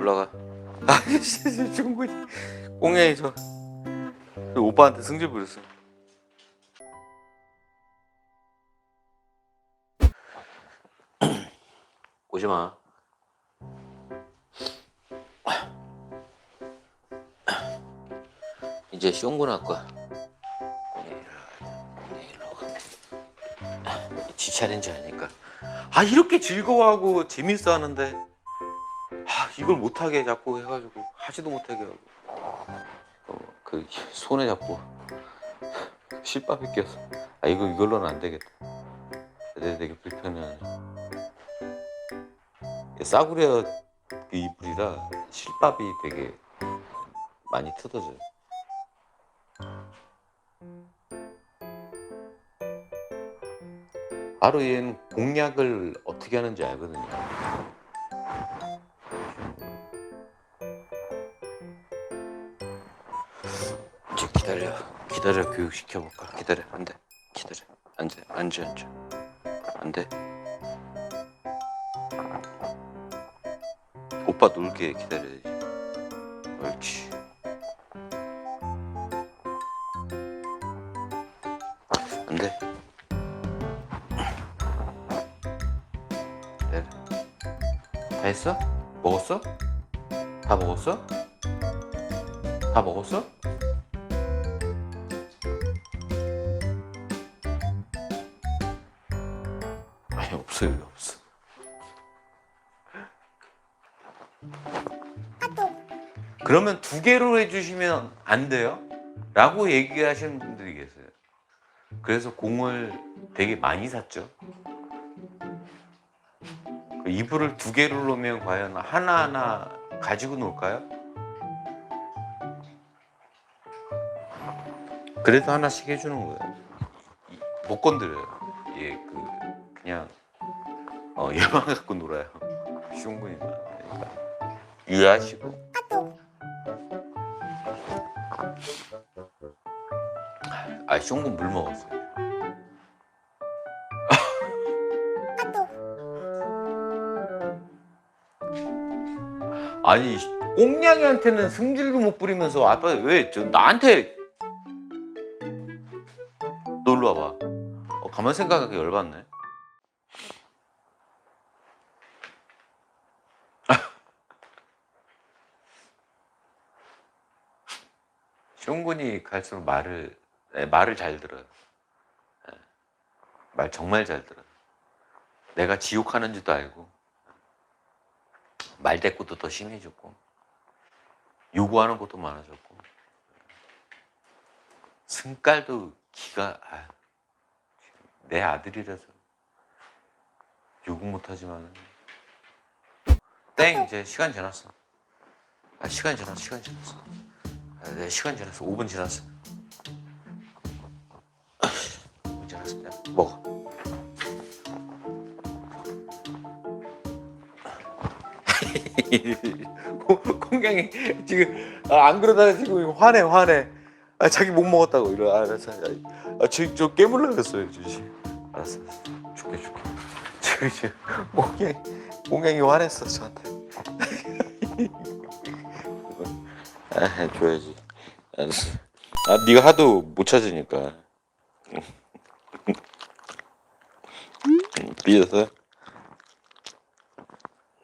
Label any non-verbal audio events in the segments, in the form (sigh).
올라가. 아, 씨, 중국이 꽁냥이 저 오빠한테 승질 부렸어. (clears throat) 오지 마. (clears throat) 이제 시험군 할 거야. 꽁냥이 일로 와. 꽁냥이 일로 와. 지 차례인지 아니까. 아 이렇게 즐거워하고 재밌어 하는데 아 이걸 못하게 자꾸 해가지고 하지도 못하게 하고. 어, 그 손에 잡고 실밥이 껴서. 아 이거 이걸로는 안 되겠다. 되게, 되게 불편해 싸구려 그 이불이라 실밥이 되게 많이 뜯어져요. 바로 얘는 공략을 어떻게 하는지 알거든요 이제 기다려. 기다려 교육 시켜볼까? 기다려 안 돼. 기다려. 안 돼 앉아 앉아 안 돼. 오빠 놀게 기다려야지. 옳지. 안 돼. 기다려. 다 했어? 먹었어? 다 먹었어? 다 먹었어? 아니 없어 여기 없어. 그러면 두 개로 해주시면 안 돼요? 라고 얘기하시는 분들이 계세요. 그래서 공을 되게 많이 샀죠. 그 이불을 두 개로 놓으면 과연 하나하나 가지고 놀까요? 그래도 하나씩 해주는 거예요. 이- 못 건드려요. 예, 그 그냥 어, (laughs) 얘만 갖고 놀아요. 숑군이 그러니까 이해하시고. 아, 숑군 물 먹었어요. 아니 꽁냥이한테는 승질도 못 부리면서 아빠 왜 저 나한테 가만 생각하기 열받네. (laughs) 숑군이 갈수록 말을 네, 말을 잘 들어요. 네, 말 정말 잘 들어요. 내가 지옥 하는지도 알고 말 대꾸도 더 심해졌고 요구하는 것도 많아졌고 승깔도 기가 아, 내 아들이라서. 요구 못하지만 땡! 이제 시간 지났어. 아 시간 지났어 시간 지났어. 아, 네, 시간 지났어. 5분 지났어. 5분 지났어 야, 먹어. (laughs) 콩냥이 지금 아, 안 그러다가 지금 화내 화내. 아 자기 못 먹었다고 이러 알았어 아저 저 깨물라 그랬어요 알았어 알았어. 줄게 줄게. 지금 지금 콩냥이 콩냥이 화냈어 저한테. (laughs) 아 줘야지. 알았어. 아 네가 하도 못 찾으니까. 삐졌어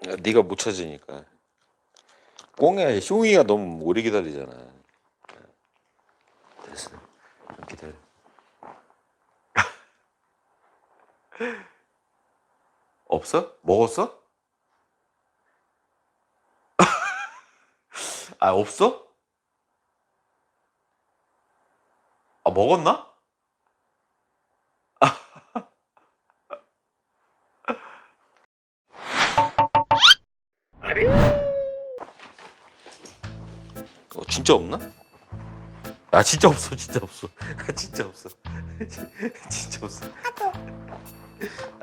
아, 네가 못 찾으니까. 꽁이야 숑이가 너무 오래 기다리잖아. 됐어. 좀 기다려 없어? 먹었어? (laughs) 아 없어? 아 먹었나? 어, 진짜 없나? 아 진짜 없어 진짜 없어 아, (laughs) 진짜 없어 (laughs) 진짜 없어 아,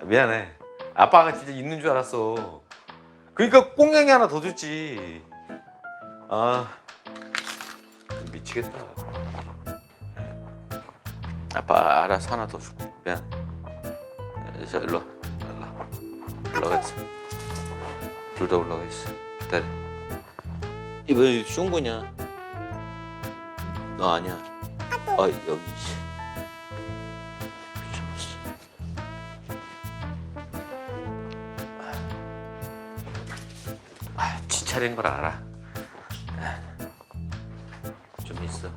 미안해. 아빠가 진짜 있는 줄 알았어. 그러니까 꽁냥이 하나 더 줬지. 아 미치겠다. 아빠 알아서 하나 더 줄게. 미안. 자 일로 와. 일로 와. 올라가 있어. 둘 다 올라가 있어. 기다려. 이번에 숑구냐? 너 아니야. 아 여기. 차례인 걸 알아. 아, 좀 있어.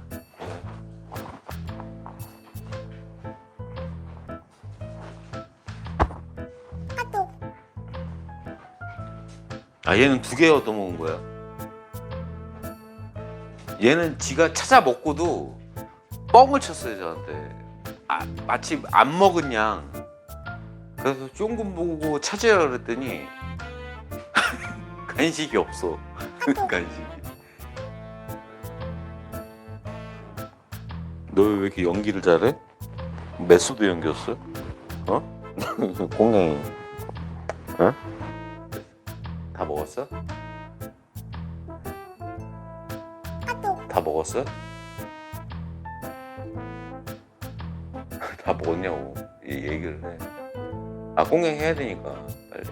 아 얘는 두 개 얻어 먹은 거야. 얘는 지가 찾아 먹고도 뻥을 쳤어요 저한테. 아, 마치 안 먹은 양. 그래서 쫑금 보고 찾으라 그랬더니 간식이 없어. (laughs) 간식이. 너 왜 이렇게 연기를 잘해? 메소드 연기였어? 어? (laughs) 공룡이. 어? 다 먹었어? 다 먹었어? (laughs) 다 먹었냐고 이 얘기를 해. 아 공양 해야 되니까 빨리.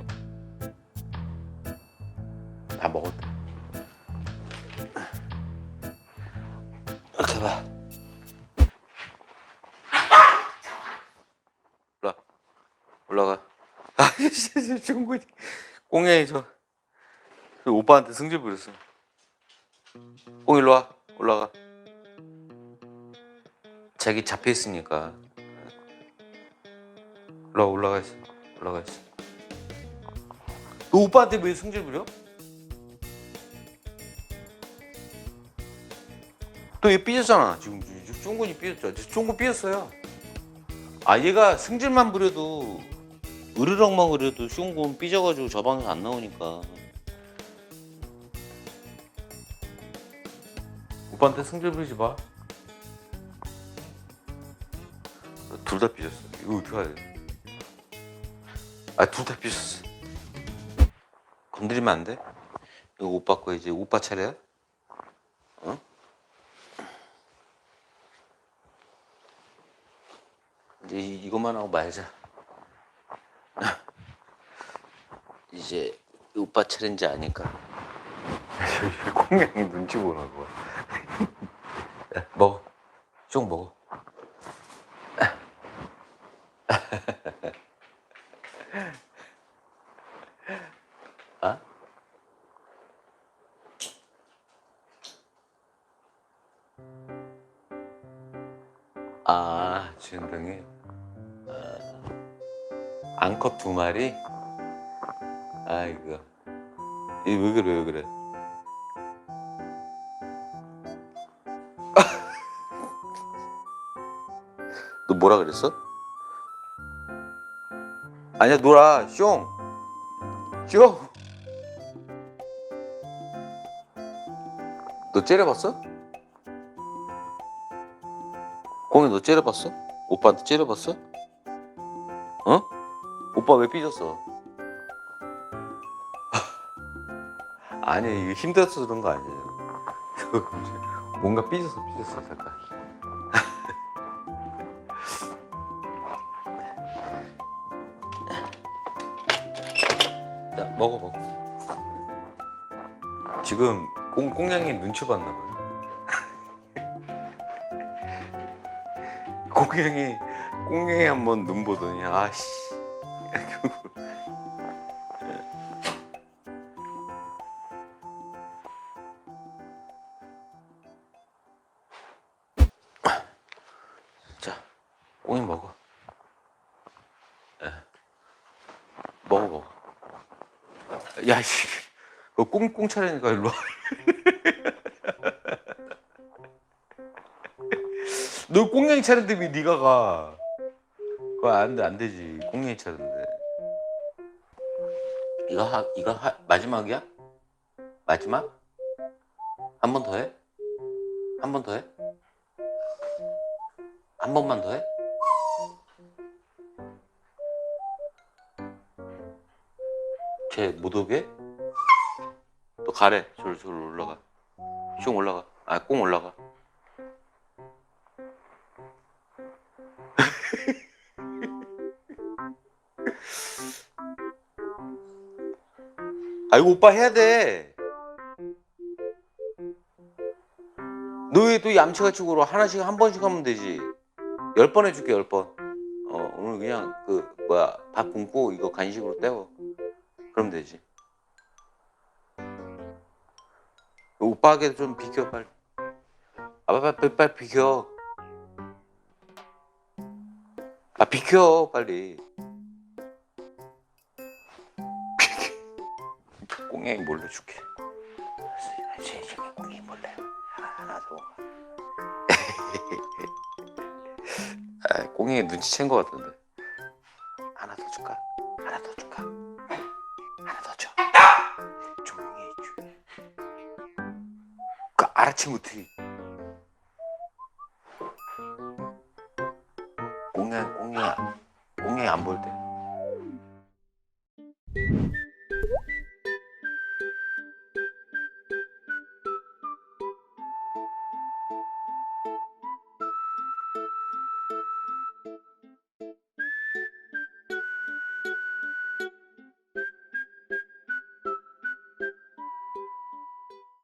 봐. 올라 올라가. (laughs) 아 진짜 중국이 공양이 저. 그 오빠한테 승질 부렸어. 공 일로 와 올라가. 자기 잡혀 있으니까. 올라 올라가 있어. 올라가 있어. 너 오빠한테 왜 승질 부려? 또 얘 삐졌잖아. 지금 쫑군이 삐졌죠. 쫑군 삐졌어요. 아 얘가 승질만 부려도 으르렁만 그려도 쫑군 삐져가지고 저 방에서 안 나오니까. 오빠한테 승질 부리지 마. 둘 다 삐졌어. 이거 돼? 아, 둘 다 삐졌어. 건드리면 안 돼? 이거 오빠 거 이제 오빠 차례야? 이제 이- 이것만 하고 말자. (laughs) 이제 오빠 차례인지 아니까. (laughs) 콩냥이 눈치 보는 거야. 야, 먹어. 좀 먹어. (laughs) 아? 아, 주인동이 아, 앙컷 두 마리? 아이고. 이왜 그래, 왜 그래? (laughs) 너 뭐라 그랬어? 아니야 놀아 숑 숑. 너 째려봤어? 공이 너 째려봤어? 오빠한테 째려봤어? 어? 오빠 왜 삐졌어? (laughs) 아니 힘들어서 그런 거 아니에요. (laughs) 뭔가 삐졌어 삐졌어 잠깐. (laughs) 자 먹어 먹어. 지금 꽁, 꽁냥이 눈치 봤나 봐요. 꽁냥이 꽁냥이 한번 눈 보더니 아씨 자 꽁이 먹어 예. 먹어 먹어 야 씨 그거 꽁꽁 차리니까 일로 와. (laughs) 너 꽁냥이 차는데 왜 네가 가? 그거 안, 돼, 안 되지. 꽁냥이 차는데. 이거 하, 이거 하, 마지막이야? 마지막? 한 번 더 해? 한 번 더 해? 한 번만 더 해? 쟤 못 오게? 너 가래. 저로 저로 올라가. 슝 올라가. 아, 꽁 올라가. (laughs) 아이고 오빠 해야 돼. 또 얌체같이 굴어 하나씩 한 번씩 하면 되지. 열 번 해줄게 열 번. 어 오늘 그냥 그 뭐야 밥 굶고 이거 간식으로 때워. 그럼 되지. 오빠에게 좀 비켜 빨리. 아 빨리, 빨리 비켜. 아 비켜 빨리 꽁냥이 몰래 줄게 제 집에 꽁이 몰래 하나 더 (laughs) 아, 꽁이 눈치챈 것 같은데 하나 더 줄까? 하나 더 줄까? 하나 더 줘. 조용히 해. 해. 그 알아채면 어떻게?